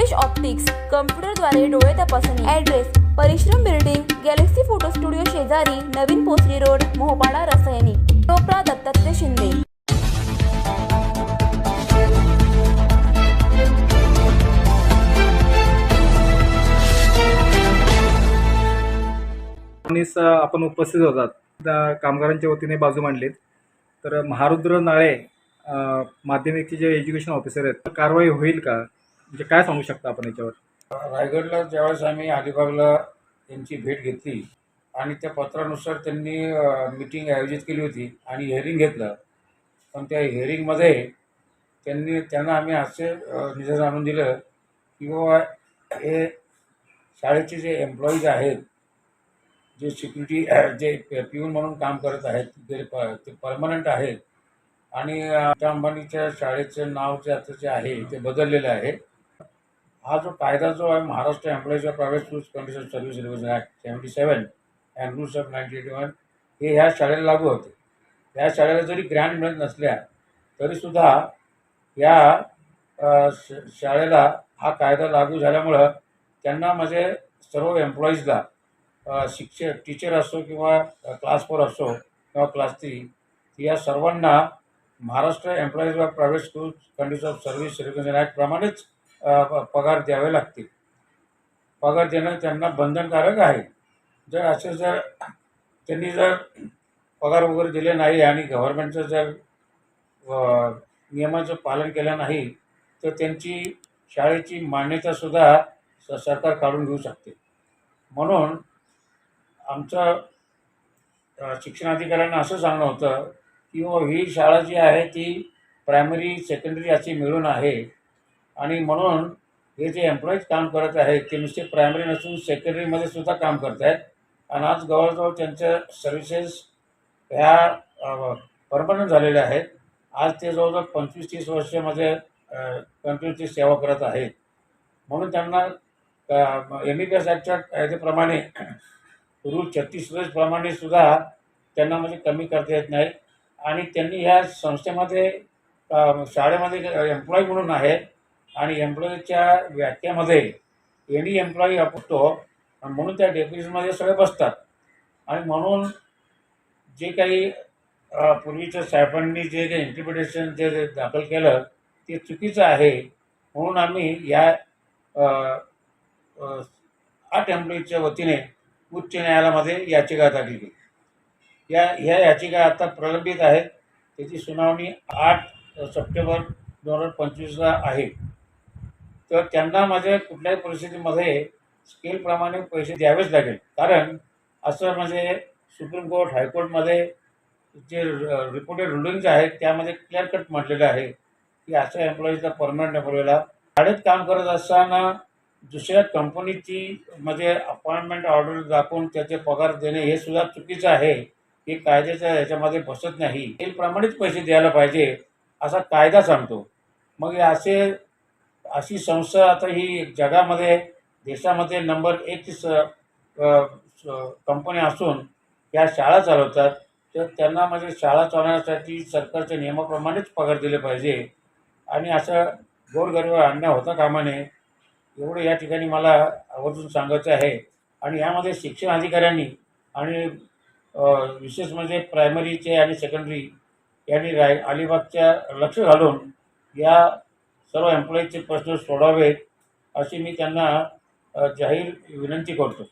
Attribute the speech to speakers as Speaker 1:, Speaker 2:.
Speaker 1: Rupesh optics कम्प्युटरद्वारे डोळे तपासणी. Address परिश्रम बिल्डिंग गॅलेक्सी फोटो स्टुडिओ शेजारी नवीन पोसरी रोड मोहपाडा रसायनी. टोपरा दत्तात्रय शिंदे.
Speaker 2: आपण उपस्थित होतात. त्या कामगारांच्या वतीने बाजू मांडलीत. तर महारुद्र नाळे माध्यमिकचे जे एज्युकेशन ऑफिसर आहेत तर कारवाई होईल का? म्हणजे काय सांगू शकता आपण याच्यावर?
Speaker 3: रायगडला ज्यावेळेस आम्ही अलिबागला त्यांची भेट घेतली आणि त्या पत्रानुसार त्यांनी मिटिंग आयोजित केली होती आणि हिअरिंग घेतलं. पण त्या हिअरिंगमध्ये त्यांनी त्यांना आम्ही असे अ, आणून दिलं की बाबा हे शाळेचे जे एम्प्लॉईज आहेत जे सिक्युरिटी जे पिऊन म्हणून काम करत आहेत ते प ते परमनंट आहेत आणि त्या अंबानीच्या शाळेचं नाव जे आता जे आहे ते बदललेलं आहे. हा जो कायदा जो आहे Maharashtra employees private schools condition service revision act seventy seven and rules of ninety eighty one हे ह्या शाळेला लागू होते. या शाळेला जरी ग्रँड मिळत नसल्या तरीसुद्धा या श शाळेला हा कायदा लागू झाल्यामुळं त्यांना म्हणजे सर्व एम्प्लॉईजला शिक्षक टीचर असो किंवा क्लास फोर असो किंवा क्लास थ्री या सर्वांना Maharashtra employees of private school condition of service revision ॲक्टप्रमाणेच पगार द्यावे लागतील. पगार देणं त्यांना बंधनकारक आहे. जर असे जर त्यांनी जर पगार वगैरे दिले नाही आणि गव्हर्नमेंटचं जर नियमाचं पालन केलं नाही तर त्यांची शाळेची मान्यतासुद्धा स सरकार काढून घेऊ शकते. म्हणून आमचं शिक्षणाधिकाऱ्यांना असं सांगणं होतं की हो, ही शाळा जी आहे ती प्रायमरी सेकंडरी अशी मिळून आहे. आणि म्हणून हे जे एम्प्लॉईज काम करत आहेत ते नुसते प्रायमरी नसून सेकंडरीमध्ये सुद्धा काम करत आहेत. आणि आज जवळजवळ त्यांच्या सर्व्हिसेस ह्या परमनंट झालेल्या आहेत. आज ते जवळजवळ पंचवीस तीस वर्षामध्ये कंटिन्यूची सेवा करत आहेत. म्हणून त्यांना एम बी एस ॲक्टच्या कायद्याप्रमाणे रूल छत्तीस प्रमाणे सुद्धा त्यांना म्हणजे कमी करता येत नाही. आणि त्यांनी ह्या संस्थेमध्ये शाळेमध्ये एम्प्लॉई म्हणून आहेत आणि एम्प्लॉईच्या व्याख्यामध्ये एनी एम्प्लॉई असतो म्हणून त्या डेप्युटीजमध्ये सगळे बसतात. आणि म्हणून जे काही पूर्वीच्या साहेबांनी जे काही इंटरप्रिटेशन जे दाखल केलं ते चुकीचं आहे. म्हणून आम्ही या आठ एम्प्लॉईच्या वतीने उच्च न्यायालयामध्ये याचिका दाखल केली. या ह्या याचिका आता प्रलंबित आहेत. त्याची सुनावणी आठ सप्टेंबर दोन हजार पंचवीसला आहे. तर त्यांना माझ्या कुठल्याही परिस्थितीमध्ये स्केलप्रमाणे पैसे द्यावेच लागेल. कारण असं म्हणजे सुप्रीम कोर्ट हायकोर्टमध्ये जे रिपोर्टेड रुलिंग्स आहेत त्यामध्ये क्लिअर कट म्हटलेलं आहे की अशा एम्प्लॉईजला परमनंट एम्प्लॉईला शाळेत काम करत असताना दुसऱ्या कंपनीची म्हणजे अपॉइंटमेंट ऑर्डर दाखवून त्याचे पगार देणे हे सुद्धा चुकीचं आहे. हे कायद्याच्या याच्यामध्ये बसत नाही. प्रमाणेच पैसे द्यायला पाहिजे असा कायदा सांगतो. मग हे असे अशी संस्था आता ही जगामध्ये देशामध्ये नंबर एक स कंपनी असून या शाळा चालवतात तर त्यांना म्हणजे शाळा चालवण्यासाठी सरकारच्या नियमाप्रमाणेच पगार दिले पाहिजे. आणि असं गोरगरीब आणण्या होता कामा नये एवढं या ठिकाणी मला आवर्जून सांगायचं आहे. आणि यामध्ये शिक्षण अधिकाऱ्यांनी आणि विशेष म्हणजे प्रायमरीचे आणि सेकंडरी यांनी राय अलिबागच्या लक्ष घालून या सर्व एम्प्लॉईजचे प्रश्न सोडावेत अशी मी त्यांना जाहीर विनंती करतो.